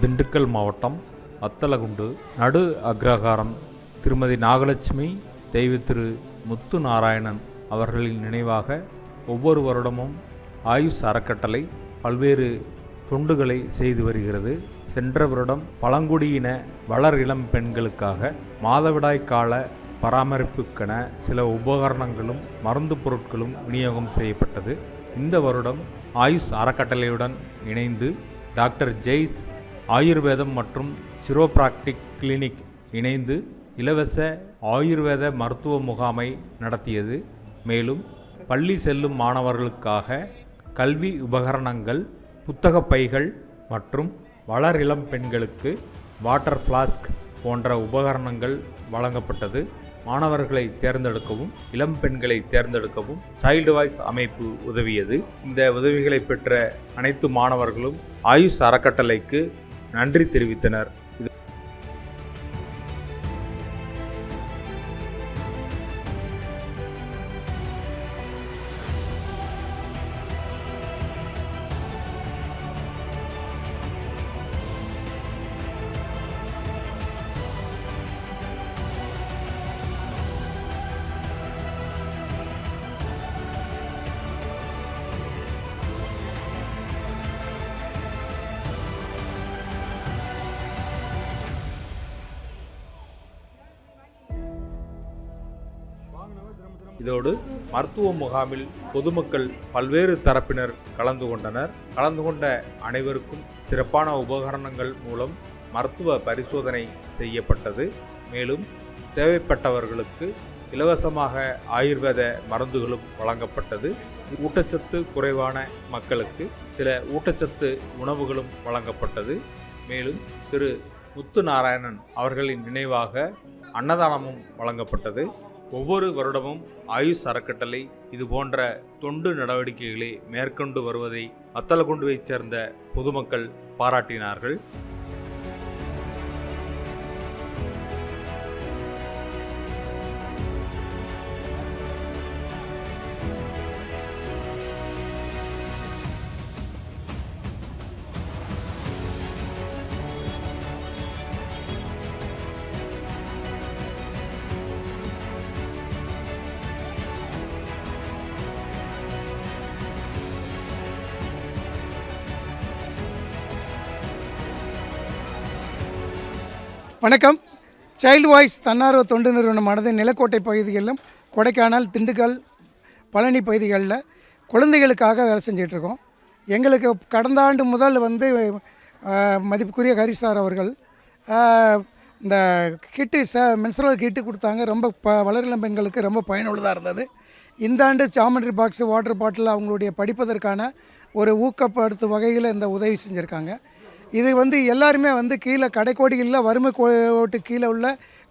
திண்டுக்கல் மாவட்டம் அத்தலகுண்டு நடு அக்ரஹாரம். திருமதி நாகலட்சுமி தெய்வ திரு முத்து நாராயணன் அவர்களின் நினைவாக ஒவ்வொரு வருடமும் ஆயுஷ் அறக்கட்டளை பல்வேறு தொண்டுகளை செய்து வருகிறது. சென்ற வருடம் பழங்குடியின வளர் இளம் பெண்களுக்காக மாதவிடாய் கால பராமரிப்புக்கென சில உபகரணங்களும் மருந்து பொருட்களும் விநியோகம் செய்யப்பட்டது. இந்த வருடம் ஆயுஷ் அறக்கட்டளையுடன் இணைந்து டாக்டர் ஜெய்ஸ் ஆயுர்வேதம் மற்றும் சிரோப்ராக்டிக் கிளினிக் இணைந்து இலவச ஆயுர்வேத மருத்துவ முகாமை நடத்தியது. மேலும் பள்ளி செல்லும் மாணவர்களுக்காக கல்வி உபகரணங்கள் புத்தக பைகள் மற்றும் வளர் இளம் பெண்களுக்கு வாட்டர் ஃப்ளாஸ்க் போன்ற உபகரணங்கள் வழங்கப்பட்டது. மாணவர்களை தேர்ந்தெடுக்கவும் இளம் பெண்களை தேர்ந்தெடுக்கவும் சைல்டு வாய்ஸ் அமைப்பு உதவியது. இந்த உதவிகளை பெற்ற அனைத்து மாணவர்களும் ஆயுஷ் அறக்கட்டளைக்கு நன்றி தெரிவித்தனர். இதோடு மருத்துவ முகாமில் பொதுமக்கள் பல்வேறு தரப்பினர் கலந்து கொண்டனர். கலந்து கொண்ட அனைவருக்கும் சிறப்பான உபகரணங்கள் மூலம் மருத்துவ பரிசோதனை செய்யப்பட்டது. மேலும் தேவைப்பட்டவர்களுக்கு இலவசமாக ஆயுர்வேத மருந்துகளும் வழங்கப்பட்டது. ஊட்டச்சத்து குறைவான மக்களுக்கு சில ஊட்டச்சத்து உணவுகளும் வழங்கப்பட்டது. மேலும் திரு முத்து நாராயணன் அவர்களின் நினைவாக அன்னதானமும் வழங்கப்பட்டது. ஒவ்வொரு வருடமும் ஆயுஷ் அறக்கட்டளை இது போன்ற தொண்டு நடவடிக்கைகளை மேற்கொண்டு வருவதை அத்தலகுண்டுவைச் சேர்ந்த பொதுமக்கள் பாராட்டினார்கள். வணக்கம். சைல்டு வாய்ஸ் தன்னார்வ தொண்டு நிறுவனமானது நிலக்கோட்டை பகுதிகளிலும் கொடைக்கானல் திண்டுக்கல் பழனி பகுதிகளில் குழந்தைகளுக்காக வேலை செஞ்சிட்ருக்கோம் எங்களுக்கு கடந்த ஆண்டு முதல் வந்து மதிப்புக்குரிய ஹரி சார் அவர்கள் இந்த கிட்டு ச மென்சுரல் கிட்டு கொடுத்தாங்க. ரொம்ப ப வளரிளம் பெண்களுக்கு ரொம்ப பயனுள்ளதாக இருந்தது. இந்த ஆண்டு ஜாமெண்ட்ரி பாக்ஸு வாட்டர் பாட்டில் அவங்களுடைய படிப்பதற்கான ஒரு ஊக்கப்படுத்தும் வகையில் இந்த உதவி செஞ்சுருக்காங்க. இது வந்து எல்லாருமே வந்து கீழே கடைக்கோடிகளில் வறுமை கோட்டு கீழே உள்ள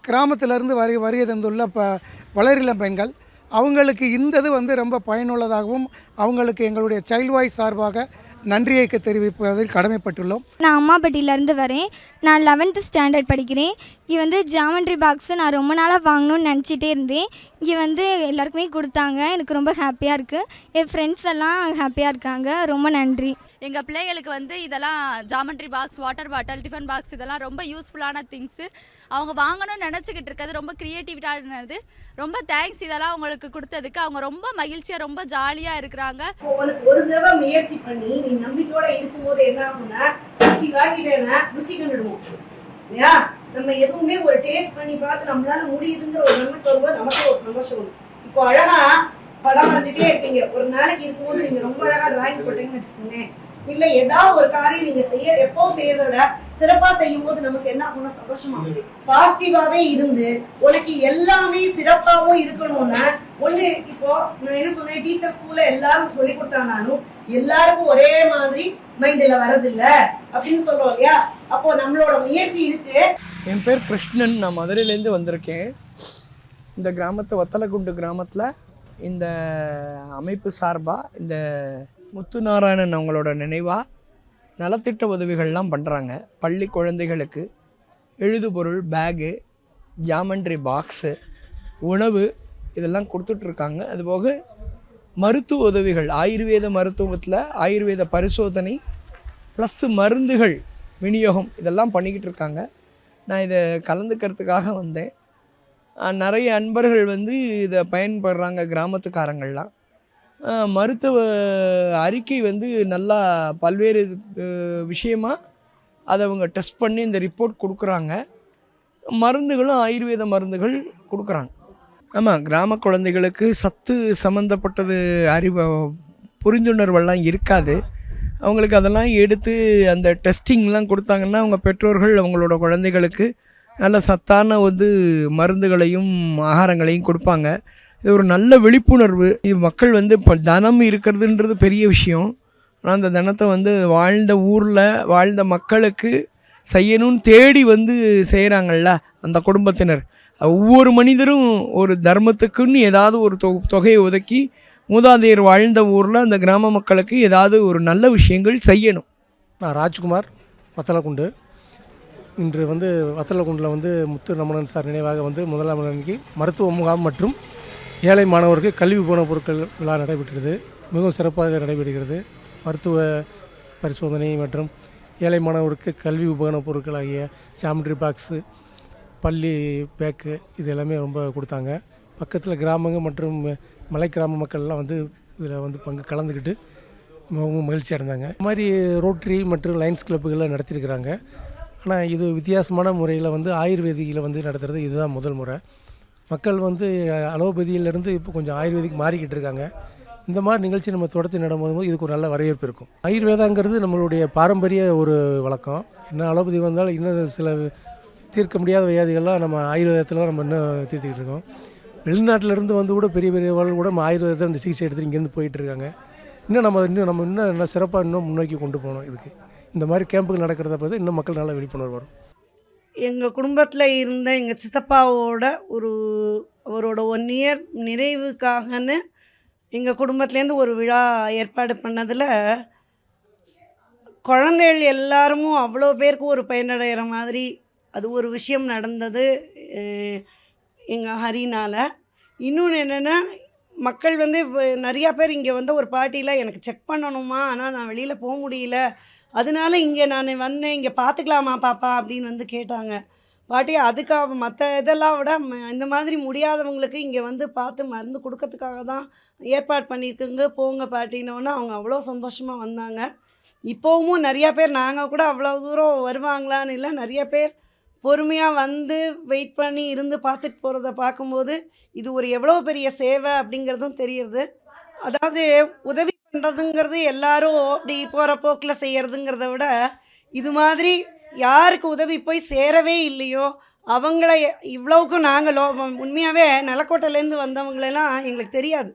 கிராமத்திலேருந்து வரி வரிய தந்துள்ள ப வளரிளம் பெண்கள். அவங்களுக்கு இந்த இது வந்து ரொம்ப பயனுள்ளதாகவும் அவங்களுக்கு எங்களுடைய சைல்டு வாய்ஸ் சார்பாக நன்றியை தெரிவிப்பதில் கடமைப்பட்டுள்ளோம். நான் அம்மாப்பட்டியிலேருந்து வரேன். நான் லெவன்த்து ஸ்டாண்டர்ட் படிக்கிறேன். இங்கே வந்து ஜாமெண்ட்ரி பாக்ஸு நான் ரொம்ப நாளாக வாங்கணும்னு நினச்சிட்டே இருந்தேன். இங்கே வந்து எல்லாருக்குமே கொடுத்தாங்க. எனக்கு ரொம்ப ஹாப்பியாக இருக்குது என் ஃப்ரெண்ட்ஸ் எல்லாம் ஹாப்பியாக இருக்காங்க. ரொம்ப நன்றி. எங்கள் பிள்ளைகளுக்கு வந்து இதெல்லாம் geometry box water bottle tiffin box இதெல்லாம் ரொம்ப யூஸ்ஃபுல்லான திங்ஸு அவங்க வாங்கணும்னு நினச்சிக்கிட்டு இருக்கிறது ரொம்ப க்ரியேட்டிவிட்டானது ரொம்ப தேங்க்ஸ் இதெல்லாம் அவங்களுக்கு கொடுத்ததுக்கு. அவங்க ரொம்ப மகிழ்ச்சியாக ரொம்ப ஜாலியாக இருக்கிறாங்க. ஒரு தடவை முயற்சி பண்ணி நீ நம்பிக்கையோட இருக்கும்போது என்ன ஆகும்னா இப்படி வாங்கிட்டேன்னா ருச்சி கண்டுடுவோம். இல்லையா? நம்ம எதுவுமே ஒரு டேஸ்ட் பண்ணி பார்த்து நம்மளால முடியுதுங்கிற ஒரு நம்பிக்கை வரும்போது நமக்கு ஒரு சந்தோஷம் இப்போ அழகா படம் வரைஞ்சிட்டே இருப்பீங்க. ஒரு நாளைக்கு இருக்கும்போது நீங்க ரொம்ப அழகா டிராயிங் போட்டீங்கன்னு வச்சுக்கோங்க இல்ல ஏதாவது ஒரு காரியம் நீங்க செய்ய எப்போ செய்யறத விட சிறப்பா செய்யும் போது நமக்கு என்ன ஆகும்னா சந்தோஷமா பாசிட்டிவாவே இருந்து உனக்கு எல்லாமே சிறப்பாவும் இருக்கணும்னா ஒண்ணு இப்போ நான் என்ன சொன்னேன்? டீச்சர் ஸ்கூல்ல எல்லாரும் சொல்லி கொடுத்தானாலும் எல்லாருக்கும் ஒரே மாதிரி மைண்ட்ல வரதில்ல அப்படின்னு சொல்றோம் இல்லையா? அப்போ நம்மளோட முயற்சி இருக்கு. என் பேர் கிருஷ்ணன். நான் மதுரையிலேருந்து வந்திருக்கேன். இந்த கிராமத்து வத்தலகுண்டு கிராமத்தில் இந்த அமைப்பு சார்பாக இந்த முத்துநாராயணன் அவங்களோட நினைவாக நலத்திட்ட உதவிகள்லாம் பண்ணுறாங்க பள்ளி குழந்தைகளுக்கு எழுதுபொருள் பேகு ஜாமெண்ட்ரி பாக்ஸு உணவு இதெல்லாம் கொடுத்துட்ருக்காங்க அதுபோக மருத்துவ உதவிகள் ஆயுர்வேத மருத்துவத்தில் ஆயுர்வேத பரிசோதனை ப்ளஸ் மருந்துகள் விநியோகம் இதெல்லாம் பண்ணிக்கிட்டு இருக்காங்க. நான் இதை கலந்துக்கிறதுக்காக வந்தேன். நிறைய அன்பர்கள் வந்து இதை பயன்படுறாங்க கிராமத்துக்காரங்கள்லாம். மருத்துவ அறிக்கை வந்து நல்லா பல்வேறு விஷயமாக விஷயமா அதை அவங்க டெஸ்ட் பண்ணி இந்த ரிப்போர்ட் கொடுக்குறாங்க. மருந்துகளும் ஆயுர்வேத மருந்துகள் கொடுக்குறாங்க. ஆமாம் கிராம குழந்தைகளுக்கு சத்து சம்மந்தப்பட்டது அறிவு புரிந்துணர்வெல்லாம் இருக்காது. அவங்களுக்கு அதெல்லாம் எடுத்து அந்த டெஸ்டிங்லாம் கொடுத்தாங்கன்னா அவங்க பெற்றோர்கள் அவங்களோட குழந்தைகளுக்கு நல்ல சத்தான வந்து மருந்துகளையும் ஆகாரங்களையும் கொடுப்பாங்க. இது ஒரு நல்ல விழிப்புணர்வு. இது மக்கள் வந்து இப்போ தனம் இருக்கிறதுன்றது பெரிய விஷயம். ஆனால் அந்த தனத்தை வந்து வாழ்ந்த ஊரில் வாழ்ந்த மக்களுக்கு செய்யணும்னு தேடி வந்து செய்கிறாங்கல்ல அந்த குடும்பத்தினர். ஒவ்வொரு மனிதரும் ஒரு தர்மத்துக்குன்னு ஏதாவது ஒரு தொ தொகையை ஒதுக்கி மூதாதையர் வாழ்ந்த ஊரில் அந்த கிராம மக்களுக்கு ஏதாவது ஒரு நல்ல விஷயங்கள் செய்யணும். நான் ராஜ்குமார் வத்தலக்குண்டு. இன்று வந்து வத்தலக்குண்டில் வந்து முத்து ரமணன் சார் நினைவாக வந்து முதலாம் அன்னைக்கு மருத்துவ முகாம் மற்றும் ஏழை மாணவருக்கு கல்வி போன பொருட்கள் விழா நடைபெற்றது. மிகவும் சிறப்பாக நடைபெறுகிறது. மருத்துவ பரிசோதனை மற்றும் ஏழை மாணவருக்கு கல்வி உபகரண பொருட்கள் ஆகிய ஜாமெட்ரி பாக்ஸு பள்ளி பேக்கு இது எல்லாமே ரொம்ப கொடுத்தாங்க. பக்கத்தில் கிராமங்கள் மற்றும் மலை கிராம மக்கள்லாம் வந்து இதில் வந்து பங்கு கலந்துக்கிட்டு மிகவும் மகிழ்ச்சி அடைந்தாங்க. இந்த மாதிரி ரோட்ரி மற்றும் லைன்ஸ் கிளப்புகளை நடத்தியிருக்கிறாங்க. ஆனால் இது வித்தியாசமான முறையில் வந்து ஆயுர்வேதியில் வந்து நடத்துகிறது இதுதான் முதல் முறை. மக்கள் வந்து அலோபதியிலேருந்து இப்போ கொஞ்சம் ஆயுர்வேதிக்கு மாறிக்கிட்டு இருக்காங்க. இந்த மாதிரி நிகழ்ச்சி நம்ம தொடர்ச்சி நடக்கும்போது இதுக்கு ஒரு நல்ல வரவேற்பு இருக்கும். ஆயுர்வேதாங்கிறது நம்மளுடைய பாரம்பரிய ஒரு வழக்கம். என்ன அலோபதி வந்தாலும் இன்னும் சில தீர்க்க முடியாத வியாதிகள்லாம் நம்ம ஆயுர்வேதத்தில் தான் நம்ம இன்னும் தீர்த்துக்கிட்டு இருக்கோம். வெளிநாட்டிலேருந்து வந்து கூட பெரிய பெரியவர்கள் கூட நம்ம ஆயுர்வேதத்தில் இந்த சிகிச்சை எடுத்துகிட்டு இங்கேருந்து போயிட்டு இருக்காங்க. இன்னும் நம்ம இன்னும் நம்ம இன்னும் இன்னும் சிறப்பாக இன்னும் முன்னோக்கி கொண்டு போகணும் இதுக்கு. இந்த மாதிரி கேம்புகள் நடக்கிறத பார்த்து இன்னும் மக்கள் நல்ல விழிப்புணர்வு வரும். எங்கள் குடும்பத்தில் இருந்த எங்கள் சித்தப்பாவோட ஒரு அவரோட ஒன் இயர் நிறைவுக்காகன்னு எங்கள் குடும்பத்துலேருந்து ஒரு விழா ஏற்பாடு பண்ணதில் குழந்தைகள் எல்லாரும் அவ்வளோ பேருக்கு ஒரு பயனடைகிற மாதிரி அது ஒரு விஷயம் நடந்தது எங்கள் ஹரினால். இன்னொன்று என்னென்னா மக்கள் வந்து நிறையா பேர் இங்கே வந்து ஒரு பார்ட்டியில் எனக்கு செக் பண்ணணுமா? ஆனால் நான் வெளியில் போக முடியல. அதனால இங்கே நான் வந்தேன். இங்கே பார்த்துக்கலாமா பாப்பா அப்படின்னு வந்து கேட்டாங்க. பாட்டி அதுக்காக மற்ற இதெல்லாம் விட இந்த மாதிரி முடியாதவங்களுக்கு இங்கே வந்து பார்த்து மருந்து கொடுக்கறதுக்காக தான் ஏற்பாடு பண்ணியிருக்குங்க. போங்க பாட்டினோன்னே அவங்க அவ்வளோ சந்தோஷமாக வந்தாங்க. இப்போவும் நிறையா பேர் நாங்கள் கூட அவ்வளோ தூரம் வருவாங்களான்னு இல்லை. நிறைய பேர் பொறுமையாக வந்து வெயிட் பண்ணி இருந்து பார்த்துட்டு போகிறத பார்க்கும்போது இது ஒரு எவ்வளோ பெரிய சேவை அப்படிங்கிறதும் தெரியுது. அதாவது உதவி பண்ணுறதுங்கிறது எல்லாரும் அப்படி போகிற போக்கில் செய்கிறதுங்கிறத விட இது மாதிரி யாருக்கு உதவி போய் சேரவே இல்லையோ அவங்கள இவ்வளவுக்கும் நாங்கள் லோ உண்மையாகவே நிலக்கோட்டையிலேருந்து வந்தவங்களெல்லாம் எங்களுக்கு தெரியாது.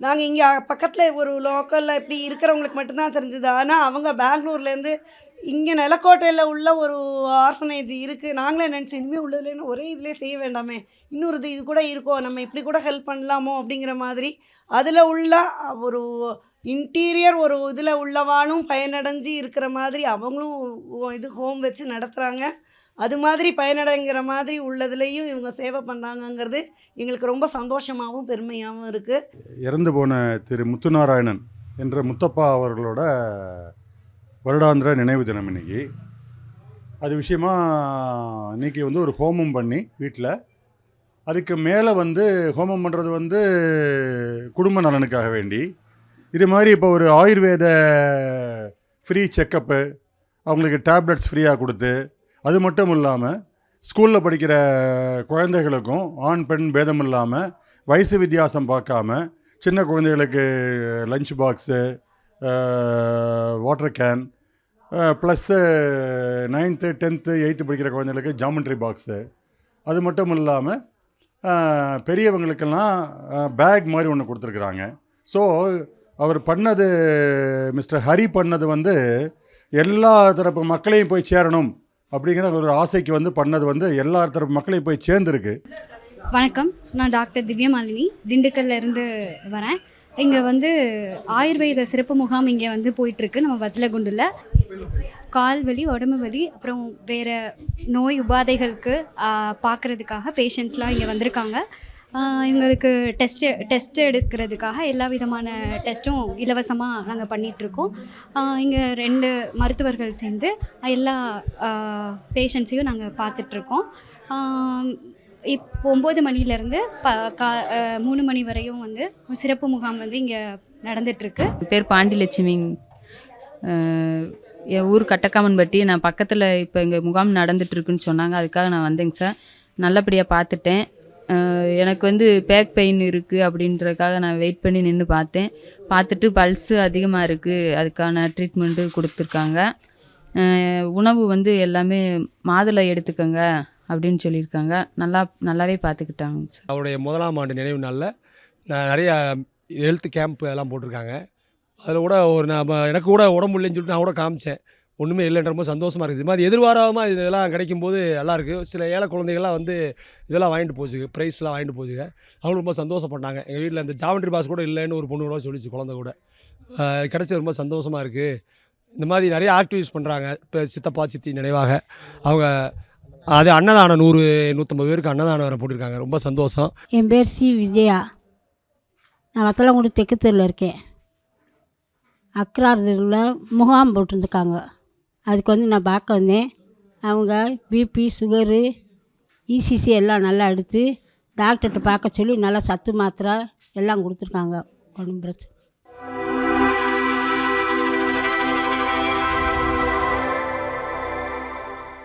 நாங்கள் இங்கே பக்கத்தில் ஒரு லோக்கலில் இப்படி இருக்கிறவங்களுக்கு மட்டும்தான் தெரிஞ்சுது. ஆனால் அவங்க பெங்களூர்லேருந்து இங்கே நிலக்கோட்டையில் உள்ள ஒரு ஆர்ஃபனேஜ் இருக்குது நாங்களே நினச்சி இனிமேல் உள்ளதுலேன்னு ஒரே இதிலே செய்ய வேண்டாமே. இன்னொரு இது இது கூட இருக்கோ நம்ம இப்படி கூட ஹெல்ப் பண்ணலாமோ அப்படிங்கிற மாதிரி அதில் உள்ள ஒரு இன்டீரியர் ஒரு இதில் உள்ளவாளும் பயனடைஞ்சு இருக்கிற மாதிரி அவங்களும் இது ஹோம் வச்சு நடத்துகிறாங்க அது மாதிரி பயனடைங்கிற மாதிரி உள்ளதுலேயும் இவங்க சேவை பண்ணாங்கங்கிறது எங்களுக்கு ரொம்ப சந்தோஷமாகவும் பெருமையாகவும் இருக்குது இறந்து போன திரு முத்துநாராயணன் என்ற முத்தப்பா அவர்களோட வருடாந்திர நினைவு தினம் இன்னைக்கு. அது விஷயமா இன்றைக்கி வந்து ஒரு ஹோமம் பண்ணி வீட்டில் அதுக்கு மேலே வந்து ஹோமம் பண்ணுறது வந்து குடும்ப நலனுக்காக வேண்டி. இது மாதிரி இப்போ ஒரு ஆயுர்வேத ஃப்ரீ செக்கப்பு அவங்களுக்கு டேப்லெட்ஸ் ஃப்ரீயாக கொடுத்து அது மட்டும் இல்லாமல் ஸ்கூலில் படிக்கிற குழந்தைகளுக்கும் ஆண் பெண் பேதம் இல்லாமல் வயசு வித்தியாசம் பார்க்காம சின்ன குழந்தைகளுக்கு lunch box water can plus ninth tenth eighth படிக்கிற குழந்தைகளுக்கு ஜாமெண்ட்ரி பாக்ஸு அது மட்டும் இல்லாமல் பெரியவங்களுக்கெல்லாம் பேக் மாதிரி ஒன்று கொடுத்துருக்குறாங்க. ஸோ அவர் பண்ணது மிஸ்டர் ஹரி பண்ணது வந்து எல்லா தரப்பு மக்களையும் போய் சேரணும் அப்படிங்கிற ஒரு ஆசைக்கு வந்து பண்ணது வந்து எல்லா தரப்பு மக்களையும் போய் சேர்ந்துருக்கு. வணக்கம். நான் டாக்டர் திவ்யமாலினி திண்டுக்கல்ல இருந்து வரேன். இங்கே வந்து ஆயுர்வேத சிறப்பு முகாம் இங்கே வந்து போயிட்டுருக்கு நம்ம வத்தலகுண்டில் கால் வலி உடம்பு வலி அப்புறம் வேறு நோய் உபாதைகளுக்கு பார்க்குறதுக்காக பேஷண்ட்ஸ்லாம் இங்கே வந்திருக்காங்க. எங்களுக்கு டெஸ்ட்டு டெஸ்ட் எடுக்கிறதுக்காக எல்லா விதமான டெஸ்ட்டும் இலவசமாக நாங்கள் பண்ணிகிட்ருக்கோம் இங்கே ரெண்டு மருத்துவர்கள் சேர்ந்து எல்லா பேஷண்ட்ஸையும் நாங்கள் பார்த்துட்ருக்கோம் இப் ஒம்பது மணிலேருந்து ப கா மூணு மணி வரையும் வந்து சிறப்பு முகாம் வந்து இங்கே நடந்துகிட்ருக்கு பேர் பாண்டிலட்சுமி. என் ஊர் கட்டக்காமன்பட்டி. நான் பக்கத்தில் இப்போ இங்கே முகாம் நடந்துட்டுருக்குன்னு சொன்னாங்க. அதுக்காக நான் வந்தேங்க சார். நல்லபடியாக பார்த்துட்டேன். எனக்கு வந்து பேக் பெயின் இருக்குது அப்படின்றதுக்காக நான் வெயிட் பண்ணி நின்று பார்த்தேன். பார்த்துட்டு பல்ஸு அதிகமாக இருக்குது அதுக்கான ட்ரீட்மெண்ட்டு கொடுத்துருக்காங்க. உணவு வந்து எல்லாமே மாதுளை எடுத்துக்கோங்க அப்படின்னு சொல்லியிருக்காங்க. நல்லா நல்லாவே பார்த்துக்கிட்டாங்க சார். அவருடைய முதலாம் ஆண்டு நினைவு நாளில் நான் நிறைய ஹெல்த் கேம்ப் எல்லாம் போட்டிருக்காங்க. அதில் கூட ஒரு நான் எனக்கு கூட உடம்பு இல்லைன்னு சொல்லிட்டு நான் கூட காமிச்சேன். ஒன்றுமே இல்லைன்ற ரொம்ப சந்தோஷமாக இருக்குது. இது மாதிரி எதிர்பாராமல் இதெல்லாம் கிடைக்கும்போது நல்லா இருக்குது சில ஏழை குழந்தைகள்லாம் வந்து இதெல்லாம் வாங்கிட்டு போச்சுங்க. ப்ரைஸ்லாம் வாங்கிட்டு போச்சுங்க. அவங்களும் ரொம்ப சந்தோஷப்பட்டாங்க. எங்கள் வீட்டில் இந்த ஜாமெண்ட்ரி பாஸ் கூட இல்லைன்னு ஒரு பொண்ணு கூட சொல்லிச்சு குழந்தை கூட. கிடச்சது கிடைச்சது ரொம்ப சந்தோஷமாக இருக்குது இந்த மாதிரி நிறைய ஆக்டிவிட்டிஸ் பண்ணுறாங்க இப்போ சித்தப்பா சித்தி நினைவாக. அவங்க அது அன்னதானம் நூறு நூற்றம்பது பேருக்கு அன்னதானம் வேறு போட்டிருக்காங்க. ரொம்ப சந்தோஷம். என் பேர் சி. விஜயா. நான் வத்தலங்குடி தெற்கு தெருவில் இருக்கேன். அக்ரார் தெருவில் முகாம் போட்டிருந்துருக்காங்க. அதுக்கு வந்து நான் பார்க்க வந்தேன். அவங்க பிபி சுகரு இசிசி எல்லாம் நல்லா எடுத்து டாக்டர்கிட்ட பார்க்க சொல்லி நல்லா சத்து மாத்திரை எல்லாம் கொடுத்துருக்காங்க. ஒன்றும் பிரச்சனை